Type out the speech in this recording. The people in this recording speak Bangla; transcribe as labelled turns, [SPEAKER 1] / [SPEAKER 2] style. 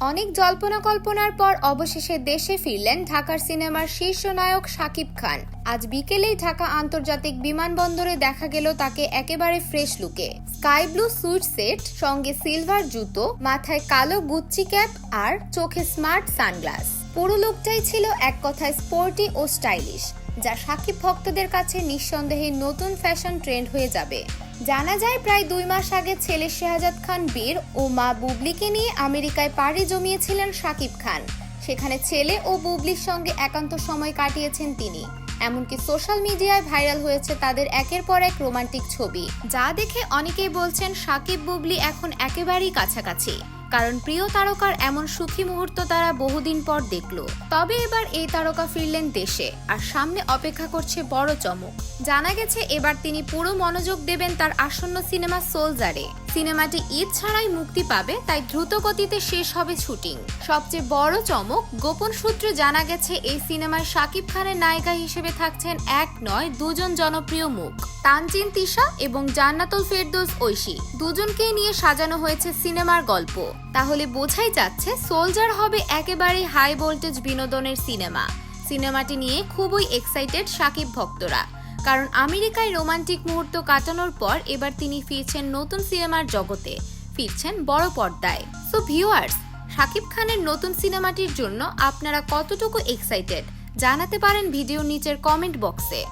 [SPEAKER 1] অনেক জল্পনা কল্পনার পর অবশেষে দেশে ফিরলেন ঢাকার সিনেমার শীর্ষ নায়ক শাকিব খান। আজ বিকেলেই ঢাকা আন্তর্জাতিক বিমানবন্দরে দেখা গেল তাকে একেবারে ফ্রেশ লুকে। স্কাই ব্লু সুইট সেট, সঙ্গে সিলভার জুতো, মাথায় কালো গুচ্চি ক্যাপ আর চোখে স্মার্ট সানগ্লাস। পুরো লুকটাই ছিল এক কথায় স্পোর্টি ও স্টাইলিশ। যা সাকিব ভক্তদের কাছে নিঃসন্দেহে নতুন ফ্যাশন ট্রেন্ড হয়ে যাবে। জানা যায় প্রায় দুই মাস আগে ছেলে শাহজাদ খান বীর ও মা বুবলিকে নিয়ে আমেরিকায় পাড়ি জমিয়েছিলেন শাকিব খান। সেখানে ছেলে ও বুবলির সঙ্গে একান্ত সময় কাটিয়েছেন তিনি। এমনকি সোশ্যাল মিডিয়ায় ভাইরাল হয়েছে তাদের একের পর এক রোমান্টিক ছবি। যা দেখে অনেকেই বলছেন, সাকিব, বুবলি এখন একেবারেই কাছাকাছি। কারণ প্রিয় তারকার এমন সুখী মুহূর্ত তারা বহুদিন পর দেখল। তবে এবার এই তারকা ফিরলেন দেশে আর সামনে অপেক্ষা করছে বড় চমক। জানা গেছে, এবার তিনি পুরো মনোযোগ দেবেন তার আসন্ন সিনেমা সোলজারে। সিনেমাটি ঈদ ছাড়াই মুক্তি পাবে, তাই দ্রুত গতিতে শেষ হবে শুটিং। সবচেয়ে বড় চমক, গোপন সূত্রে জানা গেছে, এই সিনেমায় শাকিব খানের নায়িকা হিসেবে থাকছেন এক নয়, দুজন জনপ্রিয় মুখ। তানজিন তিশা এবং জান্নাতুল ফেরদৌস ঐশী। দুজনকেই নিয়ে সাজানো হয়েছে সিনেমার গল্প। তাহলে বোঝাই যাচ্ছে, সোলজার হবে একেবারে হাই ভোল্টেজ বিনোদনের সিনেমা। সিনেমাটি নিয়ে খুবই এক্সাইটেড সাকিব ভক্তরা। কারণ আমেরিকায় রোমান্টিক মুহূর্ত কাটানোর পর এবার তিনি ফিরছেন নতুন সিনেমার জগতে। ফিরছেন বড় পর্দায়। সো ভিউয়ার্স শাকিব খানের নতুন সিনেমাটির জন্য আপনারা কতটুকু এক্সাইটেড জানাতে পারেন ভিডিওর নিচের কমেন্ট বক্সে